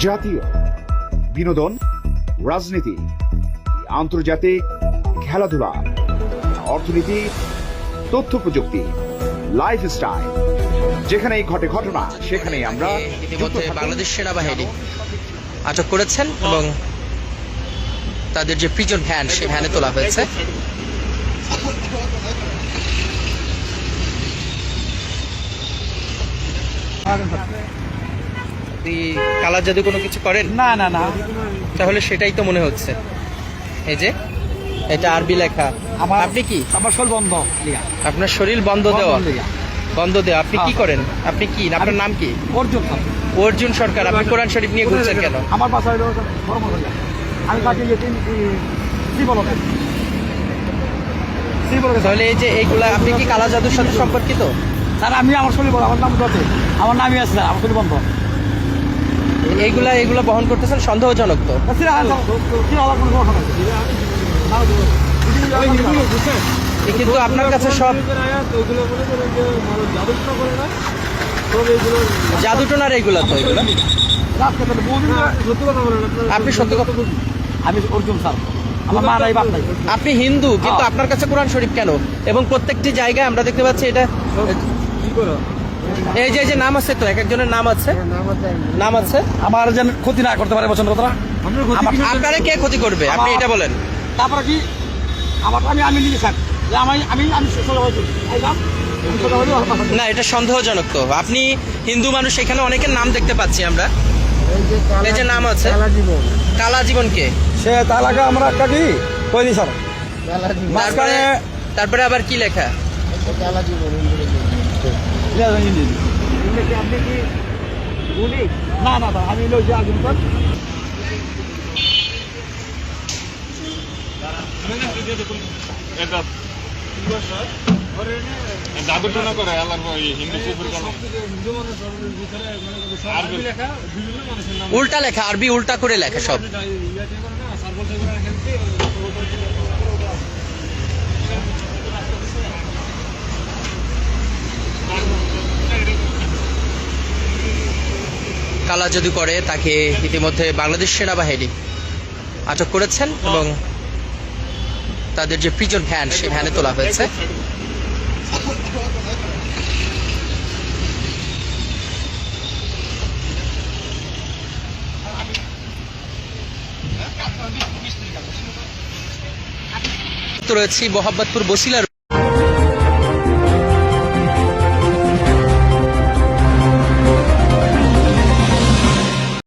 জাতীয় বিনোদন রাজনীতি আন্তর্জাতিক খেলাধুলা অর্থনীতি তথ্য প্রযুক্তি লাইফস্টাইল যেখানেই ঘটে ঘটনা সেখানেই আমরা। বাংলাদেশ সেনাবাহিনী আটক করেছেন এবং তাদের যে প্রিজন ভ্যান সেই ভ্যানে তোলা হয়েছে আপনি কালার জাদু কোনো কিছু করেন? না না না। তাহলে সেটাই তো মনে হচ্ছে। এই যে এটা আরবি লেখা। আমার আপনি কি? আমার শোল বন্ধ আপনার শরীর বন্ধ দেওয়া। বন্ধ দেওয়া। আপনি কি হ্যাঁ। করেন? আপনি কি? আপনার নাম কি? অর্জুন অর্জুন সরকার। আপনি কোরআন শরীফ নিয়ে ঘুরছেন কেন? আমার বাসা আমি কাকে তিন কি বলো তাহলে এই যে এইগুলা আপনি কি কালা জাদুর সাথে সম্পর্কিত? স্যার আমি আমার শরীর বলো আমার নাম আমার নামই আছে স্যার। আমার শরীর বন্ধ। এইগুলা এইগুলা বহন করতেছেন সন্দেহজনক তো। কি হওয়ার কোনো কথা নাই এ কিন্তু আপনার কাছে সব জাদুটোনার এইগুলা তো এগুলো আপনি সত্য কথা আমি অর্জুন স্যার। আপনি হিন্দু কিন্তু আপনার কাছে কোরআন শরীফ কেন? এবং প্রত্যেকটি জায়গায় আমরা দেখতে পাচ্ছি এটা এই যে এই যে নাম আছে তো এক একজনের নাম আছে? নাম আছে? আমার যেন ক্ষতি না করতে পারে বছর কথা আমার আপনারে কে ক্ষতি করবে? আপনি এটা বলেন। তারপরে কি? আমার আমি আমি নিজে আমি আমি আমি পাশে। না এটা সন্দেহজনক তো। আপনি হিন্দু মানুষ এখানে অনেকের নাম দেখতে পাচ্ছি আমরা। এই যে নাম আছে। কালা জীবন। কে? সে তালাকে আমরা একটা কি? কইনি স্যার। তারপরে তারপরে আবার কি লেখা? না না না আমি লই আগুন স্যার জাদুটনা করে আল্লাহর হিন্দু উল্টা লেখা আরবি উল্টা করে লেখা সব। কালা যদি করে, তাকে ইতিমধ্যে বাংলাদেশ সেনাবাহিনী আটক করেছেন এবং তাদের যে প্রিজন ভ্যান, সেই ভ্যানে তোলা হয়েছে। রয়েছি মোহাম্মদপুর বসিলার